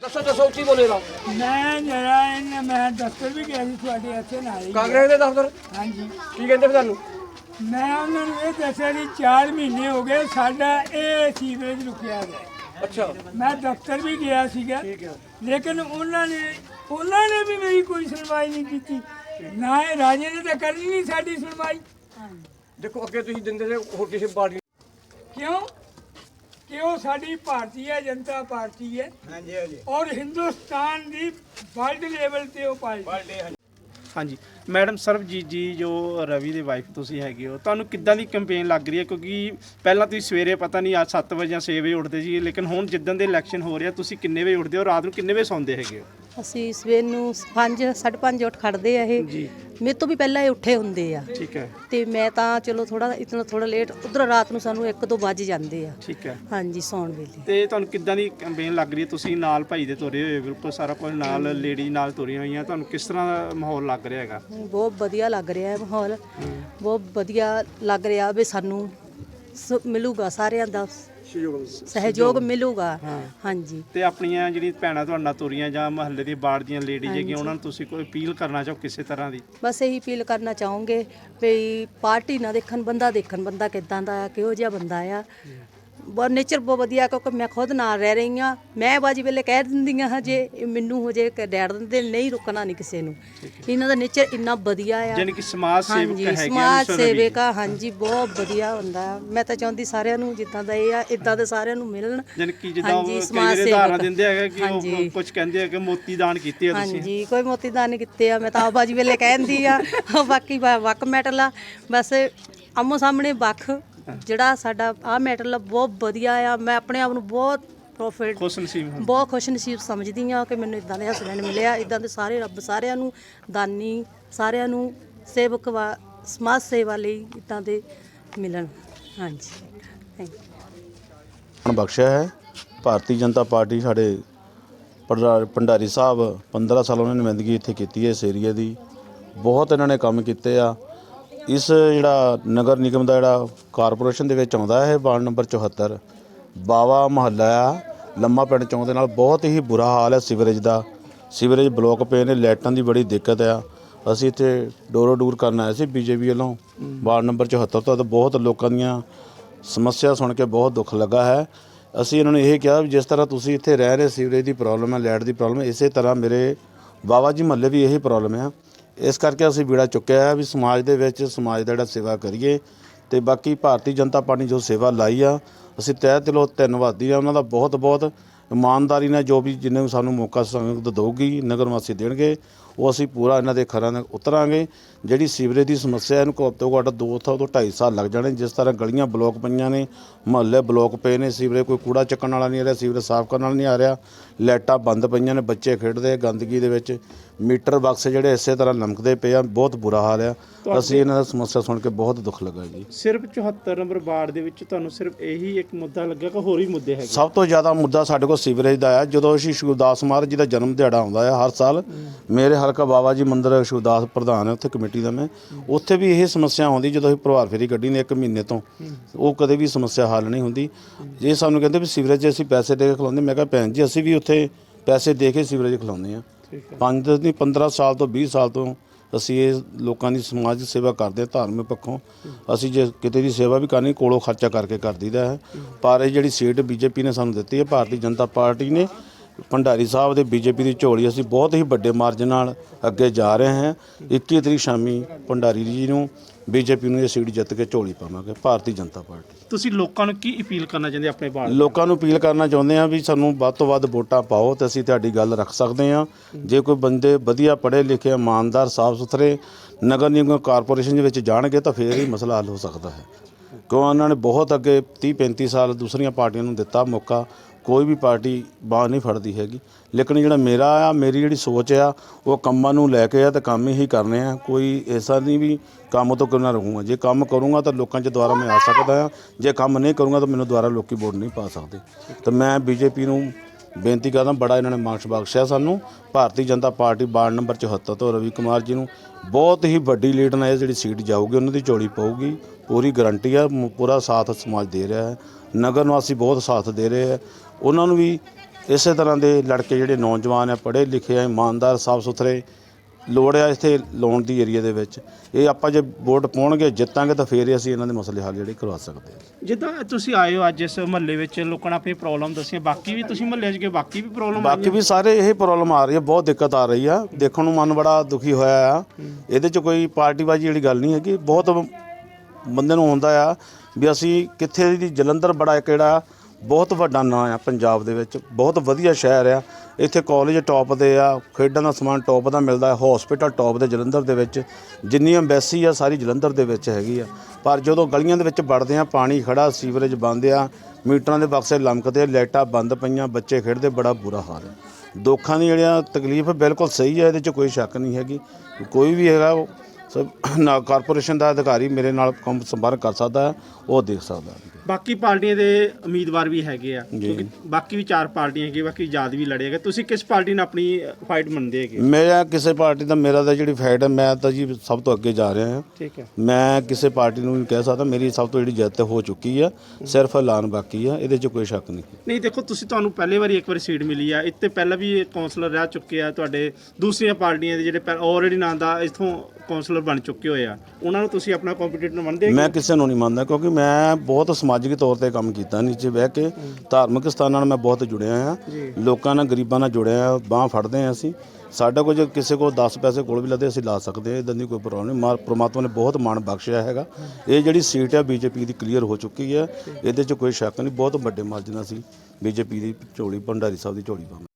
ਦੱਸੋ ਦੱਸੋ ਉੱਚੀ ਬੋਲੇ ਨਾ ਮੈਂ ਦਫ਼ਤਰ ਵੀ ਗਿਆ ਸੀ ਤੁਹਾਡੇ ਇੱਥੇ ਨਾਲ ਹੀ। ਕਾਂਗਰਸ ਦੇ ਦਫ਼ਤਰ? ਹਾਂਜੀ। ਕੀ ਕਹਿੰਦੇ ਫਿਰ ਤੁਹਾਨੂੰ? ਮੈਂ ਉਹਨਾਂ ਨੂੰ ਇਹ ਦੱਸਿਆ ਕਿ 4 ਮਹੀਨੇ ਹੋ ਗਏ ਸਾਡਾ ਇਹ ਸੀਵਰੇਜ ਰੁਕਿਆ ਹੈ ਅੱਛਾ। ਮੈਂ ਦਫ਼ਤਰ ਵੀ ਗਿਆ ਸੀਗਾ। ਲੇਕਿਨ ਉਹਨਾਂ ਨੇ ਉਹਨਾਂ ਨੇ ਵੀ ਮੇਰੀ ਕੋਈ ਸੁਣਵਾਈ ਨਹੀਂ ਕੀਤੀ। ਨਾ ਇਹ ਰਾਜੇ ਨੇ ਤਾਂ ਕਰਨੀ ਨਹੀਂ ਸਾਡੀ ਸੁਣਵਾਈ। ਦੇਖੋ ਅੱਗੇ ਤੁਸੀਂ ਦਿੰਦੇ ਸੀ ਹੋਰ ਕਿਸੇ ਪਾਰਟੀ ਕਿਉਂ? ਕਿ ਉਹ ਸਾਡੀ ਭਾਰਤੀ ਜਨਤਾ ਪਾਰਟੀ ਹੈ? ਹਾਂਜੀ ਹਾਂਜੀ। ਔਰ ਹਿੰਦੁਸਤਾਨ ਦੀ ਵਰਲਡ ਲੈਵਲ ਤੇ ਉਹ ਪਾਰਟੀ ਹਾਂਜੀ। ਮੈਡਮ ਸਰਬਜੀਤ ਜੀ ਜੋ ਰਵੀ ਦੇ ਵਾਈਫ ਤੁਸੀਂ ਹੈਗੇ ਹੋ ਤੁਹਾਨੂੰ ਕਿੱਦਾਂ ਦੀ ਕੰਪੇਨ ਲੱਗ ਰਹੀ ਹੈ? ਕਿਉਂਕਿ ਪਹਿਲਾਂ ਤੁਸੀਂ ਸਵੇਰੇ ਪਤਾ ਨਹੀਂ ਅੱਜ 7 ਵਜੇ ਜਾਂ 6 ਵਜੇ ਉੱਠਦੇ ਸੀ ਲੇਕਿਨ ਹੁਣ ਜਿੱਦਾਂ ਦੇ ਇਲੈਕਸ਼ਨ ਹੋ ਰਿਹਾ ਤੁਸੀਂ ਕਿੰਨੇ ਵਜੇ ਉੱਠਦੇ ਹੋ? ਰਾਤ ਨੂੰ ਕਿੰਨੇ ਵਜੇ ਸੌਂਦੇ ਹੈਗੇ ਹੋ? ਅਸੀਂ ਸਵੇਰ ਨੂੰ 5 5:30 ਉੱਠ ਖੜਦੇ ਆ ਇਹ। ਜੀ। ਮੇਰੇ ਤੋਂ ਵੀ ਪਹਿਲਾਂ ਇਹ ਉੱਠੇ ਹੁੰਦੇ ਆ। ਠੀਕ ਹੈ। ਤੇ ਮੈਂ ਤਾਂ ਚਲੋ ਥੋੜਾ ਇਤਨਾ ਥੋੜਾ ਲੇਟ ਉਧਰ ਰਾਤ ਨੂੰ ਸਾਨੂੰ 1 ਤੋਂ ਵੱਜ ਜਾਂਦੇ ਆ। ਠੀਕ ਹੈ। ਹਾਂਜੀ ਸੌਣ ਵੇਲੇ। ਤੇ ਤੁਹਾਨੂੰ ਕਿੱਦਾਂ ਦੀ ਕੰਪੇਨ ਲੱਗ ਰਹੀ ਹੈ? ਤੁਸੀਂ ਨਾਲ ਭਾਈ ਦੇ ਤੁਰੇ ਹੋਏ ਬਿਲਕੁਲ ਸਾਰਾ ਕੁਝ ਨਾਲ ਲੇਡੀ ਨਾਲ ਤੁਰੀਆਂ ਹੋਈਆਂ। ਤੁਹਾਨੂੰ ਕਿਸ ਤਰ੍ਹਾਂ ਦਾ ਮਾਹੌਲ ਲੱਗ ਰਿਹਾ ਹੈਗਾ? ਬਹੁਤ ਵਧੀਆ ਲੱਗ ਰਿਹਾ ਹੈ ਮਾਹੌਲ। ਬਹੁਤ ਵਧੀਆ ਲੱਗ ਰਿਹਾ ਵੀ ਸਾਨੂੰ ਸ- ਮਿਲੂਗਾ ਸਾਰਿਆਂ ਦਾ ਸਹਿਯੋਗ ਮਿਲੂਗਾ। ਹਾਂਜੀ। ਤੇ ਆਪਣੀਆਂ ਜਿਹੜੀ ਭੈਣਾਂ ਤੁਹਾਡੇ ਨਾਲ ਤੁਰੀਆਂ ਜਾਂ ਮਹੱਲੇ ਦੀ ਬਾੜ ਦੀਆਂ ਲੇਡੀਜ਼ ਹੈਗੀਆਂ ਉਹਨਾਂ ਨੂੰ ਤੁਸੀਂ ਕੋਈ ਅਪੀਲ ਕਰਨਾ ਚਾਹੋ ਕਿਸੇ ਤਰ੍ਹਾਂ ਦੀ? ਬਸ ਇਹੀ ਅਪੀਲ ਕਰਨਾ ਚਾਹੂੰਗੇ ਵੀ ਪਾਰਟੀ ਨਾ ਦੇਖਣ ਬੰਦਾ ਦੇਖਣ ਬੰਦਾ ਕਿਦਾਂ ਦਾ ਆ ਕਿਹੋ ਜਿਹਾ ਬੰਦਾ ਆ। ਬਹੁਤ ਨੇਚਰ ਬਹੁਤ ਵਧੀਆ ਕਿਉਂਕਿ ਮੈਂ ਖੁਦ ਨਾਲ ਰਹਿ ਰਹੀ ਆ ਮੈਂ ਬਾਜੀ ਵੇਲੇ ਕਹਿ ਦਿੰਦੀਆਂ ਹਾਂ ਜੇ ਇਹ ਮੈਨੂੰ ਹੋ ਜੇ ਡੈਡ ਦਿੰਦੇ ਨਹੀਂ ਰੁਕਣਾ ਨਹੀਂ ਕਿਸੇ ਨੂੰ। ਇਹਨਾਂ ਦਾ ਨੇਚਰ ਇੰਨਾ ਵਧੀਆ ਆ। ਯਾਨੀ ਕਿ ਸਮਾਜ ਸੇਵਕ ਹਾਂਜੀ ਹੈਗੇ ਸਮਾਜ ਸੇਵਕ ਆ ਹਾਂਜੀ ਬਹੁਤ ਵਧੀਆ ਹੁੰਦਾ। ਮੈਂ ਤਾਂ ਚਾਹੁੰਦੀ ਸਾਰਿਆਂ ਨੂੰ ਜਿੱਦਾਂ ਦਾ ਇਹ ਆ ਇਦਾਂ ਦੇ ਸਾਰਿਆਂ ਨੂੰ ਮਿਲਣ। ਯਾਨੀ ਕਿ ਜਿੱਦਾਂ ਹਾਂਜੀ, ਉਹ ਸਮਾਜ ਕਈ ਸੇਵਕ। ਦਿੰਦੇ ਹੈਗੇ ਕਿ ਹਾਂਜੀ। ਉਹ ਕੁਝ ਕਹਿੰਦੇ ਆ ਕਿ ਮੋਤੀ ਦਾਨ ਕੀਤੇ ਆ ਤੁਸੀਂ। ਹਾਂਜੀ ਕੋਈ ਮੋਤੀ ਦਾਨ ਨਹੀਂ ਕੀਤੇ ਆ ਮੈਂ ਤਾਂ ਆਬਾਜੀ ਵੇਲੇ ਕਹਿੰਦੀ ਆ। ਬਾਕੀ ਵੱਕ ਮੈਟਲ ਆ। ਬਸ ਆਮੋ ਸਾਹਮਣੇ ਵੱਖ ਜਿਹੜਾ ਸਾਡਾ ਆ ਮੈਟਲ ਬਹੁਤ ਵਧੀਆ ਆ। ਮੈਂ ਆਪਣੇ ਆਪ ਨੂੰ ਬਹੁਤ ਪ੍ਰੋਫਿਟ ਖੁਸ਼ ਨਸੀਬ ਹੋ ਬਹੁਤ ਖੁਸ਼ ਨਸੀਬ ਸਮਝਦੀ ਆ ਕਿ ਮੈਨੂੰ ਇਦਾਂ ਦੇ ਹਸਬੰਡ ਮਿਲਿਆ। ਇਦਾਂ ਦੇ ਸਾਰੇ ਰੱਬ ਸਾਰਿਆਂ ਨੂੰ ਦਾਨੀ ਸਾਰਿਆਂ ਨੂੰ ਸੇਵਕ ਵਾ ਸਮਾਜ ਸੇਵਾ ਲਈ ਇਦਾਂ ਦੇ ਮਿਲਣ। ਹਾਂਜੀ। ਥੈਂਕ ਯੂ ਮਾਣ ਬਖਸ਼ਿਆ ਹੈ। ਭਾਰਤੀ ਜਨਤਾ ਪਾਰਟੀ ਸਾਡੇ ਪ੍ਰਧਾ- ਭੰਡਾਰੀ ਸਾਹਿਬ 15 ਸਾਲ ਉਹਨਾਂ ਨੇ ਨੁਮਾਇੰਦਗੀ ਇੱਥੇ ਕੀਤੀ ਹੈ ਇਸ ਏਰੀਏ ਦੀ। ਬਹੁਤ ਇਹਨਾਂ ਨੇ ਕੰਮ ਕੀਤੇ ਆ। ਇਸ ਜਿਹੜਾ ਨਗਰ ਨਿਗਮ ਦਾ ਜਿਹੜਾ ਕਾਰਪੋਰੇਸ਼ਨ ਦੇ ਵਿੱਚ ਆਉਂਦਾ ਹੈ ਵਾਰਡ ਨੰਬਰ 74 ਬਾਵਾ ਮਹੱਲਾ ਆ, ਲੰਮਾ ਪਿੰਡ ਚੌਂਕ ਦੇ ਨਾਲ ਬਹੁਤ ਹੀ ਬੁਰਾ ਹਾਲ ਹੈ ਸੀਵਰੇਜ ਦਾ। ਸੀਵਰੇਜ ਬਲੋਕ ਪਏ ਨੇ, ਲਾਈਟਾਂ ਦੀ ਬੜੀ ਦਿੱਕਤ ਆ। ਅਸੀਂ ਇੱਥੇ ਡੋਰੋ ਡੂਰ ਕਰਨ ਆਏ ਸੀ ਬੀਜੇਪੀ ਵੱਲੋਂ। ਵਾਰਡ ਨੰਬਰ 74 ਤੋਂ ਤਾਂ ਬਹੁਤ ਲੋਕਾਂ ਦੀਆਂ ਸਮੱਸਿਆ ਸੁਣ ਕੇ ਬਹੁਤ ਦੁੱਖ ਲੱਗਾ ਹੈ। ਅਸੀਂ ਇਹਨਾਂ ਨੂੰ ਇਹ ਕਿਹਾ ਵੀ ਜਿਸ ਤਰ੍ਹਾਂ ਤੁਸੀਂ ਇੱਥੇ ਰਹਿ ਰਹੇ ਸੀਵਰੇਜ ਦੀ ਪ੍ਰੋਬਲਮ ਹੈ, ਲਾਈਟ ਦੀ ਪ੍ਰੋਬਲਮ ਹੈ, ਇਸੇ ਤਰ੍ਹਾਂ ਮੇਰੇ ਬਾਬਾ ਜੀ ਮਹੱਲੇ ਵੀ ਇਹੀ ਪ੍ਰੋਬਲਮ ਹੈ ਇਸ ਕਰਕੇ ਅਸੀਂ ਬੀੜਾ ਚੁੱਕਿਆ ਹੈ ਵੀ ਸਮਾਜ ਦੇ ਵਿੱਚ ਸਮਾਜ ਦਾ ਜਿਹੜਾ ਸੇਵਾ ਕਰੀਏ ਤੇ ਬਾਕੀ ਭਾਰਤੀ ਜਨਤਾ ਪਾਰਟੀ ਜੋ ਸੇਵਾ ਲਾਈ ਆ, ਅਸੀਂ ਤਹਿ ਦਿਲੋਂ ਧੰਨਵਾਦੀ ਆ। ਉਹਨਾਂ ਦਾ ਬਹੁਤ ਬਹੁਤ ਇਮਾਨਦਾਰੀ ਨਾਲ ਜੋ ਵੀ ਜਿੰਨੇ ਵੀ ਸਾਨੂੰ ਮੌਕਾ ਸੰਗਤ ਦਊਗੀ, ਨਗਰ ਵਾਸੀ ਦੇਣਗੇ, ਉਹ ਅਸੀਂ ਪੂਰਾ ਇਹਨਾਂ ਦੇ ਖਰਾਂ ਨਾਲ ਉਤਰਾਂਗੇ। ਜਿਹੜੀ ਸੀਵਰੇਜ ਦੀ ਸਮੱਸਿਆ ਇਹਨੂੰ ਘੱਟ ਤੋਂ ਘੱਟ ਦੋ ਤੋਂ ਤੋਂ 2.5 ਸਾਲ ਲੱਗ ਜਾਣੇ। ਜਿਸ ਤਰ੍ਹਾਂ ਗਲੀਆਂ ਬਲੋਕ ਪਈਆਂ ਨੇ, ਮੁਹੱਲੇ ਬਲੋਕ ਪਏ ਨੇ, ਸੀਵਰੇਜ ਕੋਈ ਕੂੜਾ ਚੱਕਣ ਵਾਲਾ ਨਹੀਂ ਆ ਰਿਹਾ, ਸੀਵਰੇਜ ਸਾਫ਼ ਕਰਨ ਵਾਲਾ ਨਹੀਂ ਆ ਰਿਹਾ। ਲਾਈਟਾਂ ਬੰਦ ਪਈਆਂ ਨੇ, ਬੱਚੇ ਖੇਡਦੇ ਗੰਦਗੀ ਦੇ ਵਿੱਚ। ਮੀਟਰ ਬਕਸ ਜਿਹੜੇ ਇਸੇ ਤਰ੍ਹਾਂ ਲਮਕਦੇ ਪਏ ਆ ਬਹੁਤ ਬੁਰਾ ਹਾਲ ਆ। ਅਸੀਂ ਇਹਨਾਂ ਦਾ ਸਮੱਸਿਆ ਸੁਣ ਕੇ ਬਹੁਤ ਦੁੱਖ ਲੱਗਾ ਜੀ। ਸਿਰਫ 74 ਨੰਬਰ ਵਾਰਡ ਦੇ ਵਿੱਚ ਤੁਹਾਨੂੰ ਸਿਰਫ ਇਹੀ ਇੱਕ ਮੁੱਦਾ ਲੱਗਾ ਕਿ ਹੋਰ ਵੀ ਮੁੱਦੇ ਹੈਗੇ? ਸਭ ਤੋਂ ਜ਼ਿਆਦਾ ਮੁੱਦਾ ਸਾਡੇ ਕੋਲ ਸੀਵਰੇਜ ਦਾ ਆ। ਜਦੋਂ ਅਸੀਂ ਸ਼ਿਵਦਾਸ ਮਹਾਰਾਜ ਜੀ ਦਾ ਜਨਮ ਦਿਹਾੜਾ ਆਉਂਦਾ ਆ ਹਰ ਸਾਲ ਮੇਰੇ ਹਲਕਾ ਬਾਬਾ ਜੀ ਮੰਦਿਰ ਸ਼ਿਵਦਾਸ ਪ੍ਰਧਾਨ ਹੈ ਉੱਥੇ ਕਮੇਟੀ ਦਾ ਮੈਂ। ਉੱਥੇ ਵੀ ਇਹ ਸਮੱਸਿਆ ਆਉਂਦੀ ਜਦੋਂ ਅਸੀਂ ਪ੍ਰਭਾਤ ਫੇਰੀ ਕੱਢੀ ਨੇ ਇੱਕ ਮਹੀਨੇ ਤੋਂ ਉਹ ਕਦੇ ਵੀ ਸਮੱਸਿਆ ਹੱਲ ਨਹੀਂ ਹੁੰਦੀ। ਜੇ ਸਾਨੂੰ ਕਹਿੰਦੇ ਵੀ ਸੀਵਰੇਜ 'ਚ ਅਸੀਂ ਪੈਸੇ ਦੇ ਕੇ ਖਲਾਉਂਦੇ ਮੈਂ ਕਿਹਾ ਭੈਣ ਜੀ ਅਸੀਂ ਵੀ ਉੱਥੇ ਪੈਸੇ ਦੇ ਕੇ ਸੀਵਰੇਜ ਖਲਾਉਂਦੇ ਆ। ਪੰਜ ਨਹੀਂ 15 ਸਾਲ ਤੋਂ 20 ਸਾਲ ਤੋਂ ਅਸੀਂ ਇਹ ਲੋਕਾਂ ਦੀ ਸਮਾਜ ਸੇਵਾ ਕਰਦੇ ਹਾਂ, ਧਾਰਮਿਕ ਪੱਖੋਂ। ਅਸੀਂ ਜੇ ਕਿਤੇ ਦੀ ਸੇਵਾ ਵੀ ਕਰਨੀ, ਕੋਲੋਂ ਖਰਚਾ ਕਰਕੇ ਕਰ ਦਈਦਾ ਹੈ। ਪਰ ਇਹ ਜਿਹੜੀ ਸੀਟ ਬੀਜੇਪੀ ਨੇ ਸਾਨੂੰ ਦਿੱਤੀ ਹੈ, ਭਾਰਤੀ ਜਨਤਾ ਪਾਰਟੀ ਨੇ, ਭੰਡਾਰੀ ਸਾਹਿਬ ਦੇ ਬੀਜੇਪੀ ਦੀ ਝੋਲੀ, ਅਸੀਂ ਬਹੁਤ ਹੀ ਵੱਡੇ ਮਾਰਜਨ ਨਾਲ ਅੱਗੇ ਜਾ ਰਹੇ ਹਾਂ। 21 ਤਰੀਕ ਸ਼ਾਮੀ ਭੰਡਾਰੀ ਜੀ ਨੂੰ ਬੀਜੇਪੀ ਨੂੰ ਇਹ ਸੀਟ ਜਿੱਤ ਕੇ ਝੋਲੀ ਪਾਵਾਂਗੇ ਭਾਰਤੀ ਜਨਤਾ ਪਾਰਟੀ। ਤੁਸੀਂ ਲੋਕਾਂ ਨੂੰ ਕੀ ਅਪੀਲ ਕਰਨਾ ਚਾਹੁੰਦੇ ਆਪਣੇ ਵਾਰਡ ਲੋਕਾਂ ਨੂੰ ਅਪੀਲ ਕਰਨਾ ਚਾਹੁੰਦੇ ਆ ਵੀ ਸਾਨੂੰ ਵੱਧ ਤੋਂ ਵੱਧ ਵੋਟਾਂ ਪਾਓ ਤੇ ਅਸੀਂ ਤੁਹਾਡੀ ਗੱਲ ਰੱਖ ਸਕਦੇ ਆ ਜੇ ਕੋਈ ਬੰਦੇ ਵਧੀਆ ਪੜ੍ਹੇ ਲਿਖੇ ਇਮਾਨਦਾਰ ਸਾਫ਼ ਸੁਥਰੇ ਨਗਰ ਨਿਗਮ ਕਾਰਪੋਰੇਸ਼ਨ ਦੇ ਵਿੱਚ ਜਾਣਗੇ ਤਾਂ ਫੇਰ ਹੀ ਮਸਲਾ ਹੱਲ ਹੋ ਸਕਦਾ ਹੈ। ਕਿਉਂ? ਉਹਨਾਂ ਨੇ ਬਹੁਤ ਅੱਗੇ 30 35 ਸਾਲ ਦੂਸਰੀਆਂ ਪਾਰਟੀਆਂ ਨੂੰ ਦਿੱਤਾ ਮੌਕਾ। ਕੋਈ ਵੀ ਪਾਰਟੀ ਬਾਹ ਨਹੀਂ ਫੜਦੀ ਹੈਗੀ। ਲੇਕਿਨ ਜਿਹੜਾ ਮੇਰਾ ਆ, ਮੇਰੀ ਜਿਹੜੀ ਸੋਚ ਆ, ਉਹ ਕੰਮਾਂ ਨੂੰ ਲੈ ਕੇ ਆ ਤੇ ਕੰਮ ਹੀ ਕਰਨੇ ਆ। ਕੋਈ ਐਸਾ ਨਹੀਂ ਵੀ ਕੰਮ ਤੋਂ ਕਿਉਂ ਰਹੂੰਗਾ। ਜੇ ਕੰਮ ਕਰੂੰਗਾ ਤਾਂ ਲੋਕਾਂ 'ਚ ਦੁਆਰਾ ਮੈਂ ਆ ਸਕਦਾ ਆ। ਜੇ ਕੰਮ ਨਹੀਂ ਕਰੂੰਗਾ ਤਾਂ ਮੈਨੂੰ ਦੁਆਰਾ ਲੋਕੀ ਵੋਟ ਨਹੀਂ ਪਾ ਸਕਦੇ। ਤਾਂ ਮੈਂ ਬੀਜੇਪੀ ਨੂੰ ਬੇਨਤੀ ਕਰਦਾ, ਬੜਾ ਇਹਨਾਂ ਨੇ ਮਾਰਕਸ ਬਖਸ਼ਿਆ ਸਾਨੂੰ। Bharatiya Janata party ward number 74 ਤੋਂ ਰਵੀ ਕੁਮਾਰ ਜੀ ਨੂੰ। ਬਹੁਤ ਹੀ ਵੱਡੀ ਲੀਡ ਨਾਲ ਇਹ ਜਿਹੜੀ ਸੀਟ ਜਾਊਗੀ, ਉਹਨਾਂ ਦੀ ਝੋਲੀ ਪਊਗੀ। ਪੂਰੀ ਗਰੰਟੀ ਆ, ਪੂਰਾ ਸਾਥ ਸਮਾਜ ਦੇ ਰਿਹਾ ਹੈ। ਨਗਰ ਨਿਵਾਸੀ ਬਹੁਤ ਸਾਥ ਦੇ ਰਹੇ ਹੈ ਉਹਨਾਂ ਨੂੰ ਵੀ ਇਸੇ ਤਰ੍ਹਾਂ ਦੇ ਲੜਕੇ ਜਿਹੜੇ ਨੌਜਵਾਨ ਆ ਪੜ੍ਹੇ ਲਿਖੇ ਆ ਇਮਾਨਦਾਰ ਸਾਫ਼ ਸੁਥਰੇ ਲੋੜ ਆ ਇੱਥੇ ਲਾਉਣ ਦੀ ਏਰੀਆ ਦੇ ਵਿੱਚ। ਇਹ ਆਪਾਂ ਜੇ ਵੋਟ ਪਾਉਣਗੇ ਜਿੱਤਾਂਗੇ ਤਾਂ ਫੇਰ ਹੀ ਅਸੀਂ ਇਹਨਾਂ ਦੇ ਮਸਲੇ ਹੱਲ ਜਿਹੜੇ ਕਰਵਾ ਸਕਦੇ ਹਾਂ। ਜਿੱਦਾਂ ਤੁਸੀਂ ਆਏ ਹੋ ਅੱਜ ਇਸ ਮਹੱਲੇ ਵਿੱਚ ਲੋਕਾਂ ਨੇ ਆਪਣੀ ਪ੍ਰੋਬਲਮ ਦੱਸੀਆਂ ਬਾਕੀ ਵੀ ਤੁਸੀਂ ਮਹੱਲੇ 'ਚ ਗਏ ਬਾਕੀ ਵੀ ਪ੍ਰੋਬਲਮ ਬਾਕੀ ਵੀ ਸਾਰੇ ਇਹ ਪ੍ਰੋਬਲਮ ਆ ਰਹੀ ਹੈ ਬਹੁਤ ਦਿੱਕਤ ਆ ਰਹੀ ਆ। ਦੇਖਣ ਨੂੰ ਮਨ ਬੜਾ ਦੁਖੀ ਹੋਇਆ ਆ। ਇਹਦੇ 'ਚ ਕੋਈ ਪਾਰਟੀਬਾਜ਼ੀ ਵਾਲੀ ਗੱਲ ਨਹੀਂ ਹੈਗੀ। ਬਹੁਤ ਬੰਦੇ ਨੂੰ ਹੁੰਦਾ ਆ ਵੀ ਅਸੀਂ ਕਿੱਥੇ ਦੀ ਜਲੰਧਰ ਬੜਾ ਇੱਕ ਜਿਹੜਾ ਬਹੁਤ ਵੱਡਾ ਨਾਂ ਆ ਪੰਜਾਬ ਦੇ ਵਿੱਚ। ਬਹੁਤ ਵਧੀਆ ਸ਼ਹਿਰ ਆ। ਇੱਥੇ ਕਾਲਜ ਟੌਪ ਦੇ ਆ, ਖੇਡਾਂ ਦਾ ਸਮਾਨ ਟੌਪ ਦਾ ਮਿਲਦਾ ਹੈ ਹਸਪੀਟਲ ਟੌਪ ਦੇ ਜਲੰਧਰ ਦੇ ਵਿੱਚ। ਜਿੰਨੀ ਐਮਬੈਸੀ ਆ, ਸਾਰੀ ਜਲੰਧਰ ਦੇ ਵਿੱਚ ਹੈਗੀ ਆ। ਪਰ ਜਦੋਂ ਗਲੀਆਂ ਦੇ ਵਿੱਚ ਵੜਦੇ ਆ, ਪਾਣੀ ਖੜਾ ਸੀਵਰੇਜ ਬੰਦ ਆ, ਮੀਟਰਾਂ ਦੇ ਬਕਸੇ ਲਮਕਦੇ ਲਾਈਟਾਂ ਬੰਦ ਪਈਆਂ, ਬੱਚੇ ਖੇਡਦੇ, ਬੜਾ ਬੁਰਾ ਹਾਲ ਹੈ ਦੁੱਖਾਂ ਦੀ ਜਿਹੜੀਆਂ ਤਕਲੀਫ ਬਿਲਕੁਲ ਸਹੀ ਹੈ ਇਹਦੇ 'ਚ ਕੋਈ ਸ਼ੱਕ ਨਹੀਂ ਹੈਗੀ। ਕੋਈ ਵੀ ਹੈਗਾ ਨਾ ਕਾਰਪੋਰੇਸ਼ਨ ਦਾ ਅਧਿਕਾਰੀ ਮੇਰੇ ਨਾਲ ਕੰਮ ਸੰਪਰਕ ਕਰ ਸਕਦਾ ਹੈ ਉਹ ਦੇਖ ਸਕਦਾ ਹੈ। ਬਾਕੀ ਪਾਰਟੀਆਂ ਦੇ ਉਮੀਦਵਾਰ ਵੀ ਹੈਗੇ ਆ ਕਿਉਂਕਿ ਬਾਕੀ ਵੀ ਚਾਰ ਪਾਰਟੀਆਂ ਹੈਗੀਆਂ ਬਾਕੀ ਆਜ਼ਾਦ ਵੀ ਲੜੇਗਾ ਤੁਸੀਂ ਕਿਸ ਪਾਰਟੀ ਨਾਲ ਆਪਣੀ ਫਾਈਟ ਮੰਨਦੇ ਹੈਗੇ? ਮੇਰਾ ਕਿਸੇ ਪਾਰਟੀ ਦਾ ਮੇਰਾ ਤਾਂ ਜਿਹੜੀ ਫਾਈਟ ਹੈ ਮੈਂ ਤਾਂ ਜੀ ਸਭ ਤੋਂ ਅੱਗੇ ਜਾ ਰਿਹਾ ਹਾਂ। ਠੀਕ ਹੈ। ਮੈਂ ਕਿਸੇ ਪਾਰਟੀ ਨੂੰ ਨਹੀਂ ਕਹਿ ਸਕਦਾ ਮੇਰੀ ਸਭ ਤੋਂ ਜਿਹੜੀ ਜਿੱਤ ਹੋ ਚੁੱਕੀ ਆ ਸਿਰਫ ਐਲਾਨ ਬਾਕੀ ਆ ਇਹਦੇ 'ਚ ਕੋਈ ਸ਼ੱਕ ਨਹੀਂ। ਨਹੀਂ ਦੇਖੋ ਤੁਸੀਂ ਤੁਹਾਨੂੰ ਪਹਿਲੇ ਵਾਰੀ ਇੱਕ ਵਾਰੀ ਸੀਟ ਮਿਲੀ ਆ। ਇੱਥੇ ਪਹਿਲਾਂ ਵੀ ਕਾਉਂਸਲਰ ਰਹਿ ਚੁੱਕੇ ਆ ਤੁਹਾਡੇ। ਦੂਸਰੀਆਂ ਪਾਰਟੀਆਂ ਦੇ ਜਿਹੜੇ ਆਲਰੇਡੀ ਨਾਂ ਦਾ ਇਥੋਂ ਕਾਉਂਸਲਰ ਬਣ ਚੁੱਕੇ ਹੋਏ ਆ। ਉਹਨਾਂ ਨੂੰ ਤੁਸੀਂ ਆਪਣਾ ਕੰਪੀਟੀਟਰ ਮੰਨਦੇ ਹੈਗੇ? ਮੈਂ ਕਿਸੇ ਨੂੰ ਨਹੀਂ ਮੰਨਦਾ ਕਿਉਂਕਿ ਮੈਂ ਬਹੁਤ ਸਮਾਜਿਕ ਤੌਰ ਤੇ ਕੰਮ ਕੀਤਾ ਨੀਚੇ ਬਹਿ ਕੇ। ਧਾਰਮਿਕ ਸਥਾਨਾਂ ਨਾਲ ਮੈਂ ਬਹੁਤ ਜੁੜਿਆ ਆ। ਲੋਕਾਂ ਨਾਲ ਗਰੀਬਾਂ ਨਾਲ ਜੁੜਿਆ ਆ ਬਾਹ ਫੜਦੇ ਆ ਅਸੀਂ। ਸਾਡਾ ਕੁਝ ਕਿਸੇ ਕੋਲ 10 ਪੈਸੇ ਕੋਲ ਵੀ ਲੱਦੇ ਅਸੀਂ ਲਾ ਸਕਦੇ ਆ ਇਦਾਂ ਦੀ ਕੋਈ ਪ੍ਰੋਬਲਮ ਨਹੀਂ। ਪ੍ਰਮਾਤਮਾ ਨੇ ਬਹੁਤ ਮਾਣ ਬਖਸ਼ਿਆ ਹੈਗਾ। ਇਹ ਜਿਹੜੀ ਸੀਟ ਹੈ ਬੀਜੇਪੀ ਦੀ ਕਲੀਅਰ ਹੋ ਚੁੱਕੀ ਹੈ ਇਹਦੇ 'ਚ ਕੋਈ ਸ਼ੱਕ ਨਹੀਂ ਬਹੁਤ ਵੱਡੇ ਮਾਰਜਨ ਅਸੀਂ ਬੀਜੇਪੀ ਦੀ ਝੋਲੀ ਭੰਡਾਰੀ ਸਾਹਿਬ ਦੀ ਝੋਲੀ ਪਾਵਾਂਗੇ